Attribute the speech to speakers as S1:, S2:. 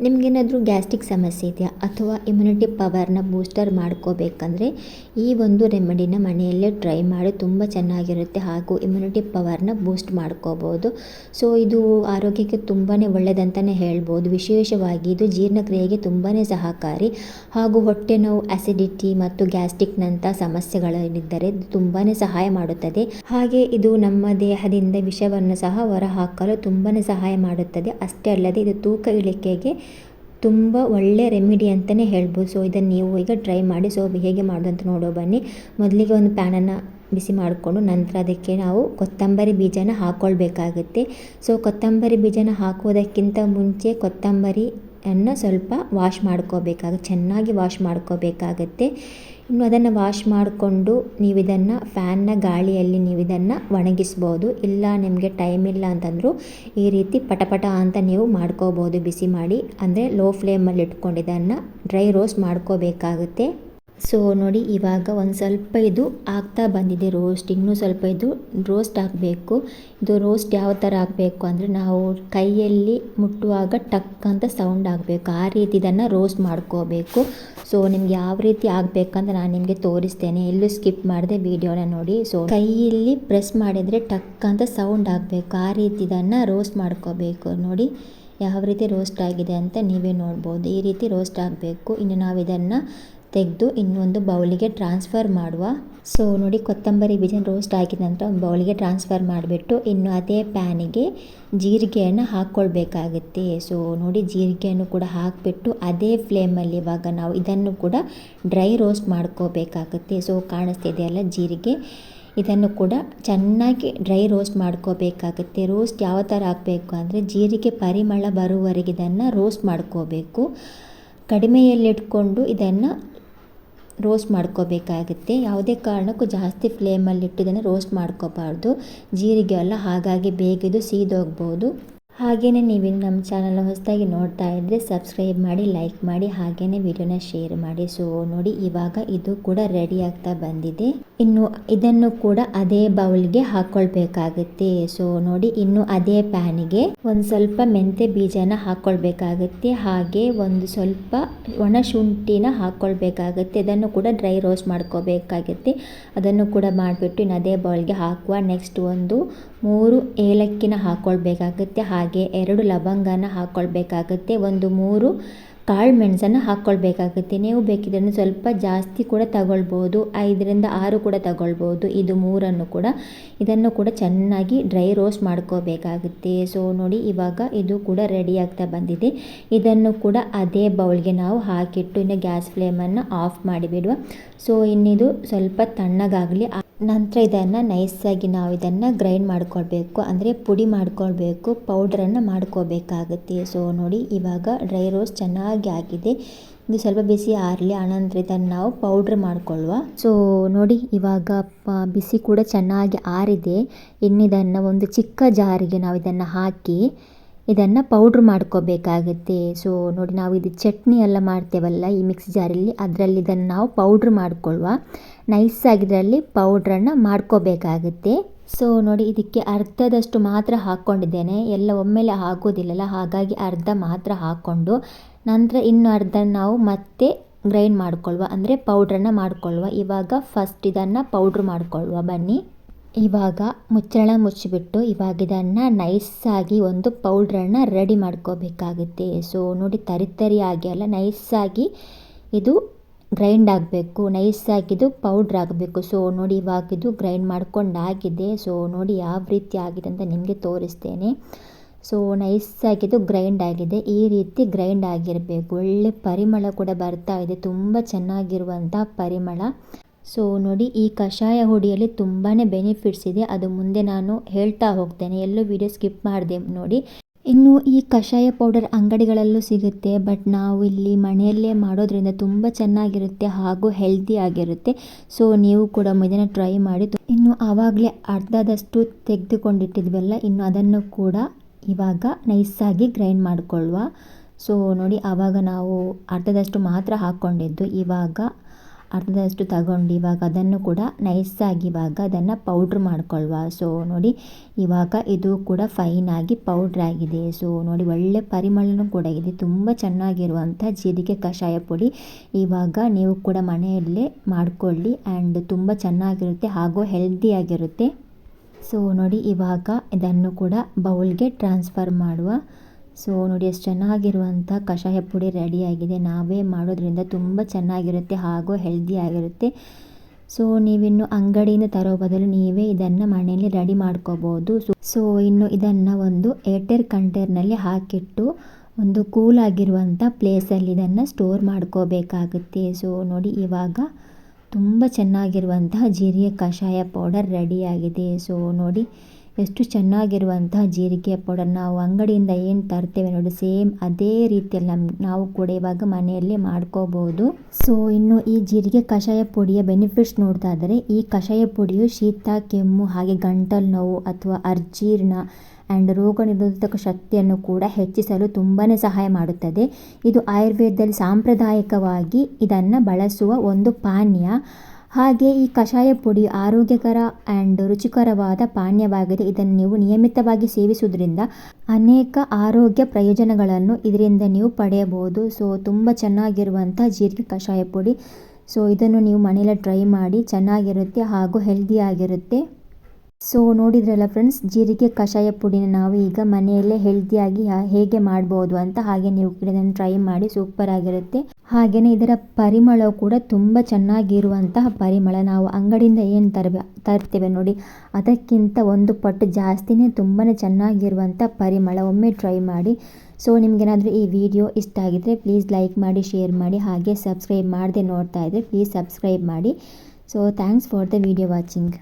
S1: ನಿಮಗೇನಾದರೂ ಗ್ಯಾಸ್ಟ್ರಿಕ್ ಸಮಸ್ಯೆ ಇದೆಯಾ? ಅಥವಾ ಇಮ್ಯುನಿಟಿ ಪವರ್ನ ಬೂಸ್ಟರ್ ಮಾಡ್ಕೋಬೇಕಂದ್ರೆ ಈ ಒಂದು ರೆಮಿಡಿನ ಮನೆಯಲ್ಲೇ ಟ್ರೈ ಮಾಡಿ ತುಂಬ ಚೆನ್ನಾಗಿರುತ್ತೆ ಹಾಗೂ ಇಮ್ಯುನಿಟಿ ಪವರ್ನ ಬೂಸ್ಟ್ ಮಾಡ್ಕೋಬೋದು. ಸೊ ಇದು ಆರೋಗ್ಯಕ್ಕೆ ತುಂಬಾ ಒಳ್ಳೆಯದಂತಲೇ ಹೇಳ್ಬೋದು. ವಿಶೇಷವಾಗಿ ಇದು ಜೀರ್ಣಕ್ರಿಯೆಗೆ ತುಂಬಾ ಸಹಕಾರಿ ಹಾಗೂ ಹೊಟ್ಟೆ ನೋವು ಅಸಿಡಿಟಿ ಮತ್ತು ಗ್ಯಾಸ್ಟ್ರಿಕ್ನಂಥ ಸಮಸ್ಯೆಗಳೇನಿದ್ದರೆ ತುಂಬಾ ಸಹಾಯ ಮಾಡುತ್ತದೆ. ಹಾಗೆ ಇದು ನಮ್ಮ ದೇಹದಿಂದ ವಿಷವನ್ನು ಸಹ ಹೊರಹಾಕಲು ತುಂಬಾ ಸಹಾಯ ಮಾಡುತ್ತದೆ. ಅಷ್ಟೇ ಅಲ್ಲದೆ ಇದು ತೂಕ ಇಳಿಕೆಗೆ ತುಂಬ ಒಳ್ಳೆಯ ರೆಮಿಡಿ ಅಂತಲೇ ಹೇಳ್ಬೋದು. ಸೊ ಇದನ್ನು ನೀವು ಈಗ ಟ್ರೈ ಮಾಡಿ. ಸೊ ಹೇಗೆ ಮಾಡೋದು ಅಂತ ನೋಡೋ ಬನ್ನಿ. ಮೊದಲಿಗೆ ಒಂದು ಪ್ಯಾನನ್ನು ಬಿಸಿ ಮಾಡಿಕೊಂಡು ನಂತರ ಅದಕ್ಕೆ ನಾವು ಕೊತ್ತಂಬರಿ ಬೀಜನ ಹಾಕ್ಕೊಳ್ಬೇಕಾಗುತ್ತೆ ಸೊ ಕೊತ್ತಂಬರಿ ಬೀಜನ ಹಾಕೋದಕ್ಕಿಂತ ಮುಂಚೆ ಕೊತ್ತಂಬರಿಯನ್ನು ಸ್ವಲ್ಪ ವಾಶ್ ಮಾಡ್ಕೋಬೇಕಾಗುತ್ತೆ. ಚೆನ್ನಾಗಿ ವಾಶ್ ಮಾಡ್ಕೋಬೇಕಾಗತ್ತೆ. ಇನ್ನು ಅದನ್ನು ವಾಶ್ ಮಾಡಿಕೊಂಡು ನೀವು ಇದನ್ನು ಫ್ಯಾನ್ನ ಗಾಳಿಯಲ್ಲಿ ನೀವು ಇದನ್ನು ಒಣಗಿಸ್ಬೋದು. ಇಲ್ಲ, ನಿಮಗೆ ಟೈಮ್ ಇಲ್ಲ ಅಂತಂದರೂ ಈ ರೀತಿ ಪಟಪಟ ಅಂತ ನೀವು ಮಾಡ್ಕೋಬೋದು ಬಿಸಿ ಮಾಡಿ. ಅಂದರೆ ಲೋ ಫ್ಲೇಮಲ್ಲಿ ಇಟ್ಕೊಂಡು ಇದನ್ನು ಡ್ರೈ ರೋಸ್ಟ್ ಮಾಡ್ಕೋಬೇಕಾಗುತ್ತೆ. ಸೊ ನೋಡಿ, ಇವಾಗ ಒಂದು ಸ್ವಲ್ಪ ಇದು ಆಗ್ತಾ ಬಂದಿದೆ ರೋಸ್ಟ್ ಇನ್ನೂ ಸ್ವಲ್ಪ ಇದು ರೋಸ್ಟ್ ಆಗಬೇಕು. ಇದು ರೋಸ್ಟ್ ಯಾವ ಥರ ಆಗಬೇಕು ಅಂದರೆ ನಾವು ಕೈಯಲ್ಲಿ ಮುಟ್ಟುವಾಗ ಟಕ್ ಅಂತ ಸೌಂಡ್ ಆಗಬೇಕು. ಆ ರೀತಿ ಇದನ್ನು ರೋಸ್ಟ್ ಮಾಡ್ಕೋಬೇಕು. ಸೊ ನಿಮ್ಗೆ ಯಾವ ರೀತಿ ಆಗಬೇಕಂತ ನಾನು ನಿಮಗೆ ತೋರಿಸ್ತೇನೆ. ಎಲ್ಲೂ ಸ್ಕಿಪ್ ಮಾಡಿದೆ ವಿಡಿಯೋನ ನೋಡಿ. ಸೊ ಕೈಯಲ್ಲಿ ಪ್ರೆಸ್ ಮಾಡಿದರೆ ಟಕ್ ಅಂತ ಸೌಂಡ್ ಆಗಬೇಕು. ಆ ರೀತಿ ಇದನ್ನು ರೋಸ್ಟ್ ಮಾಡ್ಕೋಬೇಕು. ನೋಡಿ, ಯಾವ ರೀತಿ ರೋಸ್ಟ್ ಆಗಿದೆ ಅಂತ ನೀವೇ ನೋಡ್ಬೋದು. ಈ ರೀತಿ ರೋಸ್ಟ್ ಆಗಬೇಕು. ಇನ್ನು ನಾವು ಇದನ್ನು ತೆಗೆದು ಇನ್ನೊಂದು ಬೌಲಿಗೆ ಟ್ರಾನ್ಸ್ಫರ್ ಮಾಡುವ. ಸೊ ನೋಡಿ ಕೊತ್ತಂಬರಿ ಬೀಜ ರೋಸ್ಟ್ ಆಗಿದ ನಂತರ ಒಂದು ಬೌಲಿಗೆ ಟ್ರಾನ್ಸ್ಫರ್ ಮಾಡಿಬಿಟ್ಟು ಇನ್ನು ಅದೇ ಪ್ಯಾನಿಗೆ ಜೀರಿಗೆಯನ್ನು ಹಾಕ್ಕೊಳ್ಬೇಕಾಗುತ್ತೆ. ಸೊ ನೋಡಿ ಜೀರಿಗೆಯನ್ನು ಕೂಡ ಹಾಕಿಬಿಟ್ಟು ಅದೇ ಫ್ಲೇಮಲ್ಲಿ ಇವಾಗ ನಾವು ಇದನ್ನು ಕೂಡ ಡ್ರೈ ರೋಸ್ಟ್ ಮಾಡ್ಕೋಬೇಕಾಗುತ್ತೆ. ಸೊ ಕಾಣಿಸ್ತಿದೆಯಲ್ಲ ಜೀರಿಗೆ? ಇದನ್ನು ಕೂಡ ಚೆನ್ನಾಗಿ ಡ್ರೈ ರೋಸ್ಟ್ ಮಾಡ್ಕೋಬೇಕಾಗುತ್ತೆ. ರೋಸ್ಟ್ ಯಾವ ಥರ ಹಾಕಬೇಕು ಅಂದರೆ ಜೀರಿಗೆ ಪರಿಮಳ ಬರುವವರೆಗೆ ಇದನ್ನು ರೋಸ್ಟ್ ಮಾಡ್ಕೋಬೇಕು. ಕಡಿಮೆಯಲ್ಲಿಟ್ಕೊಂಡು ಇದನ್ನು ರೋಸ್ಟ್ ಮಾಡ್ಕೋಬೇಕಾಗುತ್ತೆ. ಯಾವುದೇ ಕಾರಣಕ್ಕೂ ಜಾಸ್ತಿ ಫ್ಲೇಮಲ್ಲಿಟ್ಟು ಇದನ್ನು ರೋಸ್ಟ್ ಮಾಡ್ಕೋಬಾರ್ದು. ಜೀರಿಗೆ ಎಲ್ಲ ಹಾಗಾಗಿ ಬೇಗ ಇದು ಸೀದೋಗ್ಬೋದು. ಹಾಗೆಯೇ ನೀವು ನಮ್ಮ ಚಾನಲ್ ಹೊಸದಾಗಿ ನೋಡ್ತಾ ಇದ್ದರೆ ಸಬ್ಸ್ಕ್ರೈಬ್ ಮಾಡಿ, ಲೈಕ್ ಮಾಡಿ ಹಾಗೆಯೇ ವಿಡಿಯೋನ ಶೇರ್ ಮಾಡಿ. ಸೊ ನೋಡಿ, ಇವಾಗ ಇದು ಕೂಡ ರೆಡಿ ಆಗ್ತಾ ಬಂದಿದೆ. ಇನ್ನು ಇದನ್ನು ಕೂಡ ಅದೇ ಬೌಲ್ಗೆ ಹಾಕ್ಕೊಳ್ಬೇಕಾಗುತ್ತೆ ಸೊ ನೋಡಿ, ಇನ್ನು ಅದೇ ಪ್ಯಾನಿಗೆ ಒಂದು ಸ್ವಲ್ಪ ಮೆಂತೆ ಬೀಜನ ಹಾಕ್ಕೊಳ್ಬೇಕಾಗುತ್ತೆ ಹಾಗೆ ಒಂದು ಸ್ವಲ್ಪ ಒಣ ಶುಂಠಿನ ಹಾಕ್ಕೊಳ್ಬೇಕಾಗುತ್ತೆ ಇದನ್ನು ಕೂಡ ಡ್ರೈ ರೋಸ್ಟ್ ಮಾಡ್ಕೋಬೇಕಾಗುತ್ತೆ. ಅದನ್ನು ಕೂಡ ಮಾಡಿಬಿಟ್ಟು ಇನ್ನು ಅದೇ ಬೌಲ್ಗೆ ಹಾಕುವ. ನೆಕ್ಸ್ಟ್ ಒಂದು ಮೂರು ಏಲಕ್ಕಿನ ಹಾಕ್ಕೊಳ್ಬೇಕಾಗುತ್ತೆ ಹಾಗೆ ಎರಡು ಲವಂಗನ ಹಾಕ್ಕೊಳ್ಬೇಕಾಗುತ್ತೆ ಒಂದು ಮೂರು ಕಾಳು ಮೆಣಸನ್ನು ಹಾಕ್ಕೊಳ್ಬೇಕಾಗುತ್ತೆ ನೀವು ಬೇಕಿದ್ರೆ ಸ್ವಲ್ಪ ಜಾಸ್ತಿ ಕೂಡ ತಗೊಳ್ಬೋದು, ಐದರಿಂದ ಆರು ಕೂಡ ತಗೊಳ್ಬೋದು, ಇದು ಮೂರನ್ನು ಕೂಡ, ಇದನ್ನು ಕೂಡ ಚೆನ್ನಾಗಿ ಡ್ರೈ ರೋಸ್ಟ್ ಮಾಡ್ಕೋಬೇಕಾಗುತ್ತೆ. ಸೊ, ನೋಡಿ, ಇವಾಗ ಇದು ಕೂಡ ರೆಡಿ ಆಗ್ತಾ ಬಂದಿದೆ. ಇದನ್ನು ಕೂಡ ಅದೇ ಬೌಲ್ಗೆ ನಾವು ಹಾಕಿಟ್ಟು ಇನ್ನು ಗ್ಯಾಸ್ ಫ್ಲೇಮನ್ನು ಆಫ್ ಮಾಡಿಬಿಡುವ. ಸೊ, ಇನ್ನಿದು ಸ್ವಲ್ಪ ತಣ್ಣಗಾಗಲಿ. ನಂತರ ಇದನ್ನು ನೈಸಾಗಿ ನಾವು ಇದನ್ನು ಗ್ರೈಂಡ್ ಮಾಡ್ಕೊಳ್ಬೇಕು. ಅಂದರೆ ಪುಡಿ ಮಾಡ್ಕೊಳ್ಬೇಕು ಪೌಡ್ರನ್ನು ಮಾಡ್ಕೋಬೇಕಾಗುತ್ತೆ. ಸೊ ನೋಡಿ ಇವಾಗ ಡ್ರೈ ರೋಸ್ಟ್ ಚೆನ್ನಾಗಿ ಆಗಿದೆ. ಇದು ಸ್ವಲ್ಪ ಬಿಸಿ ಆರಲಿ ಆನಂತರ ಇದನ್ನು ನಾವು ಪೌಡ್ರ್ ಮಾಡ್ಕೊಳ್ಳುವ ಸೊ ನೋಡಿ ಇವಾಗ ಬಿಸಿ ಕೂಡ ಚೆನ್ನಾಗಿ ಆರಿದೆ. ಇನ್ನಿದನ್ನು ಒಂದು ಚಿಕ್ಕ ಜಾರಿಗೆ ನಾವು ಇದನ್ನು ಹಾಕಿ ಇದನ್ನು ಪೌಡ್ರ್ ಮಾಡ್ಕೋಬೇಕಾಗುತ್ತೆ. ಸೊ ನೋಡಿ ನಾವು ಇದು ಚಟ್ನಿ ಎಲ್ಲ ಮಾಡ್ತೇವಲ್ಲ ಈ ಮಿಕ್ಸಿ ಜಾರಲ್ಲಿ ಅದರಲ್ಲಿ ಇದನ್ನು ನಾವು ಪೌಡ್ರ್ ಮಾಡಿಕೊಳ್ಳುವ ನೈಸಾಗಿದ್ರಲ್ಲಿ ಪೌಡ್ರನ್ನು ಮಾಡ್ಕೋಬೇಕಾಗುತ್ತೆ. ಸೊ ನೋಡಿ ಇದಕ್ಕೆ ಅರ್ಧದಷ್ಟು ಮಾತ್ರ ಹಾಕ್ಕೊಂಡಿದ್ದೇನೆ ಎಲ್ಲ ಒಮ್ಮೆಲೆ ಆಗೋದಿಲ್ಲಲ್ಲ ಹಾಗಾಗಿ ಅರ್ಧ ಮಾತ್ರ ಹಾಕ್ಕೊಂಡು ನಂತರ ಇನ್ನು ಅರ್ಧ ನಾವು ಮತ್ತೆ ಗ್ರೈಂಡ್ ಮಾಡಿಕೊಳ್ಳುವ ಅಂದರೆ ಪೌಡ್ರನ್ನು ಮಾಡಿಕೊಳ್ಳುವ ಇವಾಗ ಫಸ್ಟ್ ಇದನ್ನು ಪೌಡ್ರ್ ಮಾಡಿಕೊಳ್ಳುವ ಬನ್ನಿ. ಇವಾಗ ಮುಚ್ಚಳ ಮುಚ್ಚಿಬಿಟ್ಟು ಇವಾಗ ಇದನ್ನು ನೈಸಾಗಿ ಒಂದು ಪೌಡ್ರನ್ನು ರೆಡಿ ಮಾಡ್ಕೋಬೇಕಾಗುತ್ತೆ. ಸೊ ನೋಡಿ ತರಿ ಆಗಿ ಅಲ್ಲ, ನೈಸಾಗಿ ಇದು ಗ್ರೈಂಡ್ ಆಗಬೇಕು ನೈಸಾಗಿದು ಪೌಡ್ರ್ ಆಗಬೇಕು. ಸೊ ನೋಡಿ ಇವಾಗ ಇದು ಗ್ರೈಂಡ್ ಮಾಡ್ಕೊಂಡಾಗಿದೆ ಸೊ ನೋಡಿ ಯಾವ ರೀತಿ ಆಗಿದೆ ಅಂತ ನಿಮಗೆ ತೋರಿಸ್ತೇನೆ. ಸೊ ನೈಸಾಗಿದು ಗ್ರೈಂಡ್ ಆಗಿದೆ. ಈ ರೀತಿ ಗ್ರೈಂಡ್ ಆಗಿರಬೇಕು. ಒಳ್ಳೆ ಪರಿಮಳ ಕೂಡ ಬರ್ತಾ ಇದೆ. ತುಂಬ ಚೆನ್ನಾಗಿರುವಂಥ ಪರಿಮಳ. ಸೊ ನೋಡಿ, ಈ ಕಷಾಯ ಹುಡಿಯಲ್ಲಿ ತುಂಬಾ ಬೆನಿಫಿಟ್ಸ್ ಇದೆ. ಅದು ಮುಂದೆ ನಾನು ಹೇಳ್ತಾ ಹೋಗ್ತೇನೆ. ಎಲ್ಲೂ ವಿಡಿಯೋ ಸ್ಕಿಪ್ ಮಾಡಿದೆ ನೋಡಿ. ಇನ್ನು ಈ ಕಷಾಯ ಪೌಡರ್ ಅಂಗಡಿಗಳಲ್ಲೂ ಸಿಗುತ್ತೆ. ಬಟ್ ನಾವು ಇಲ್ಲಿ ಮನೆಯಲ್ಲೇ ಮಾಡೋದ್ರಿಂದ ತುಂಬ ಚೆನ್ನಾಗಿರುತ್ತೆ ಹಾಗೂ ಹೆಲ್ದಿ ಆಗಿರುತ್ತೆ. ಸೊ ನೀವು ಕೂಡ ಇದನ್ನು ಟ್ರೈ ಮಾಡಿ ಇನ್ನು ಆವಾಗಲೇ ಅರ್ಧದಷ್ಟು ತೆಗೆದುಕೊಂಡಿಟ್ಟಿದ್ವಲ್ಲ, ಇನ್ನು ಅದನ್ನು ಕೂಡ ಇವಾಗ ನೈಸಾಗಿ ಗ್ರೈಂಡ್ ಮಾಡಿಕೊಳ್ಳುವ ಸೊ ನೋಡಿ, ಆವಾಗ ನಾವು ಅರ್ಧದಷ್ಟು ಮಾತ್ರ ಹಾಕ್ಕೊಂಡಿದ್ದು ಇವಾಗ ಅರ್ಧದಷ್ಟು ತಗೊಂಡು ಇವಾಗ ಅದನ್ನು ಕೂಡ ನೈಸಾಗಿ ಇವಾಗ ಅದನ್ನು ಪೌಡ್ರ್ ಮಾಡ್ಕೊಳ್ವ. ಸೊ ನೋಡಿ, ಇವಾಗ ಇದು ಕೂಡ ಫೈನಾಗಿ ಪೌಡ್ರ್ ಆಗಿದೆ. ಸೊ ನೋಡಿ, ಒಳ್ಳೆ ಪರಿಮಳನೂ ಕೂಡ ಇದೆ. ತುಂಬ ಚೆನ್ನಾಗಿರುವಂಥ ಜೀರಿಗೆ ಕಷಾಯ ಪುಡಿ ಇವಾಗ ನೀವು ಕೂಡ ಮನೆಯಲ್ಲೇ ಮಾಡಿಕೊಳ್ಳಿ ಆ್ಯಂಡ್ ತುಂಬ ಚೆನ್ನಾಗಿರುತ್ತೆ, ಹಾಗೂ ಹೆಲ್ದಿಯಾಗಿರುತ್ತೆ ಸೊ ನೋಡಿ, ಇವಾಗ ಇದನ್ನು ಕೂಡ ಬೌಲ್ಗೆ ಟ್ರಾನ್ಸ್ಫರ್ ಮಾಡುವ. ಸೊ ನೋಡಿ ಎಷ್ಟು ಚೆನ್ನಾಗಿರುವಂಥ ಕಷಾಯ ಪುಡಿ ರೆಡಿಯಾಗಿದೆ ನಾವೇ ಮಾಡೋದ್ರಿಂದ ತುಂಬ ಚೆನ್ನಾಗಿರುತ್ತೆ, ಹಾಗೂ ಹೆಲ್ದಿ ಆಗಿರುತ್ತೆ. ಸೊ ನೀವಿನ್ನು ಅಂಗಡಿಯಿಂದ ತರೋ ಬದಲು ನೀವೇ ಇದನ್ನು ಮನೆಯಲ್ಲಿ ರೆಡಿ ಮಾಡ್ಕೋಬೋದು. ಸೊ ಇನ್ನು ಇದನ್ನು ಒಂದು ಏರ್ಟೇರ್ ಕಂಟೈನರ್ನಲ್ಲಿ ಹಾಕಿಟ್ಟು ಒಂದು ಕೂಲ್ ಆಗಿರುವಂಥ ಪ್ಲೇಸಲ್ಲಿ ಇದನ್ನು ಸ್ಟೋರ್ ಮಾಡ್ಕೋಬೇಕಾಗುತ್ತೆ. ಸೊ ನೋಡಿ, ಇವಾಗ ತುಂಬ ಚೆನ್ನಾಗಿರುವಂತಹ ಜೀರಿಗೆ ಕಷಾಯ ಪೌಡರ್ ರೆಡಿಯಾಗಿದೆ ಸೊ ನೋಡಿ ಎಷ್ಟು ಚೆನ್ನಾಗಿರುವಂತಹ ಜೀರಿಗೆ ಪೌಡರ್ ನಾವು ಅಂಗಡಿಯಿಂದ ಏನು ತರ್ತೇವೆ ನೋಡಿ, ಸೇಮ್ ಅದೇ ರೀತಿಯಲ್ಲಿ ನಮ್ಮ ನಾವು ಕೂಡ ಇವಾಗ ಮನೆಯಲ್ಲೇ ಮಾಡ್ಕೋಬಹುದು. ಸೊ ಇನ್ನು ಈ ಜೀರಿಗೆ ಕಷಾಯ ಪುಡಿಯ ಬೆನಿಫಿಟ್ಸ್ ನೋಡ್ತಾ ಇದ್ದರೆ. ಈ ಕಷಾಯ ಪುಡಿಯು ಶೀತ, ಕೆಮ್ಮು, ಹಾಗೆ ಗಂಟಲು ನೋವು ಅಥವಾ ಅರ್ಜೀರ್ಣ ಆ್ಯಂಡ್ ರೋಗ ನಿರೋಧಕ ಶಕ್ತಿಯನ್ನು ಕೂಡ ಹೆಚ್ಚಿಸಲು ತುಂಬಾ ಸಹಾಯ ಮಾಡುತ್ತದೆ. ಇದು ಆಯುರ್ವೇದದಲ್ಲಿ ಸಾಂಪ್ರದಾಯಿಕವಾಗಿ ಇದನ್ನು ಬಳಸುವ ಒಂದು ಪಾನೀಯ. ಹಾಗೆ ಈ ಕಷಾಯ ಪುಡಿ ಆರೋಗ್ಯಕರ ಆ್ಯಂಡ್ ರುಚಿಕರವಾದ ಪಾನೀಯವಾಗಿದೆ. ಇದನ್ನು ನೀವು ನಿಯಮಿತವಾಗಿ ಸೇವಿಸುವುದರಿಂದ ಅನೇಕ ಆರೋಗ್ಯ ಪ್ರಯೋಜನಗಳನ್ನು ಇದರಿಂದ ನೀವು ಪಡೆಯಬಹುದು. ಸೊ ತುಂಬ ಚೆನ್ನಾಗಿರುವಂಥ ಜೀರಿಗೆ ಕಷಾಯ ಪುಡಿ. ಸೊ ಇದನ್ನು ನೀವು ಮನೆಯಲ್ಲೇ ಟ್ರೈ ಮಾಡಿ ಚೆನ್ನಾಗಿರುತ್ತೆ ಹಾಗೂ ಹೆಲ್ದಿಯಾಗಿರುತ್ತೆ ಸೊ ನೋಡಿದ್ರಲ್ಲ ಫ್ರೆಂಡ್ಸ್ ಜೀರಿಗೆ ಕಷಾಯ ಪುಡಿನ ನಾವು ಈಗ ಮನೆಯಲ್ಲೇ ಹೆಲ್ದಿಯಾಗಿ ಹೇಗೆ ಮಾಡ್ಬೋದು ಅಂತ ಹಾಗೆ ನೀವು ಇದನ್ನು ಟ್ರೈ ಮಾಡಿ ಸೂಪರ್ ಆಗಿರುತ್ತೆ ಹಾಗೆಯೇ ಇದರ ಪರಿಮಳ ಕೂಡ ತುಂಬ ಚೆನ್ನಾಗಿರುವಂತಹ ಪರಿಮಳ. ನಾವು ಅಂಗಡಿಯಿಂದ ಏನು ತರಬೇ, ತರ್ತೇವೆ ನೋಡಿ. ಅದಕ್ಕಿಂತ ಒಂದು ಪಟ್ಟು ಜಾಸ್ತಿನೇ ತುಂಬಾ ಚೆನ್ನಾಗಿರುವಂಥ ಪರಿಮಳ. ಒಮ್ಮೆ ಟ್ರೈ ಮಾಡಿ. ಸೊ ನಿಮಗೇನಾದರೂ ಈ ವಿಡಿಯೋ ಇಷ್ಟ ಆಗಿದ್ದರೆ ಪ್ಲೀಸ್ ಲೈಕ್ ಮಾಡಿ ಶೇರ್ ಮಾಡಿ, ಹಾಗೆ ಸಬ್ಸ್ಕ್ರೈಬ್ ಮಾಡದೆ ನೋಡ್ತಾ ಇದ್ದರೆ ಪ್ಲೀಸ್ ಸಬ್ಸ್ಕ್ರೈಬ್ ಮಾಡಿ. So thanks for the video watching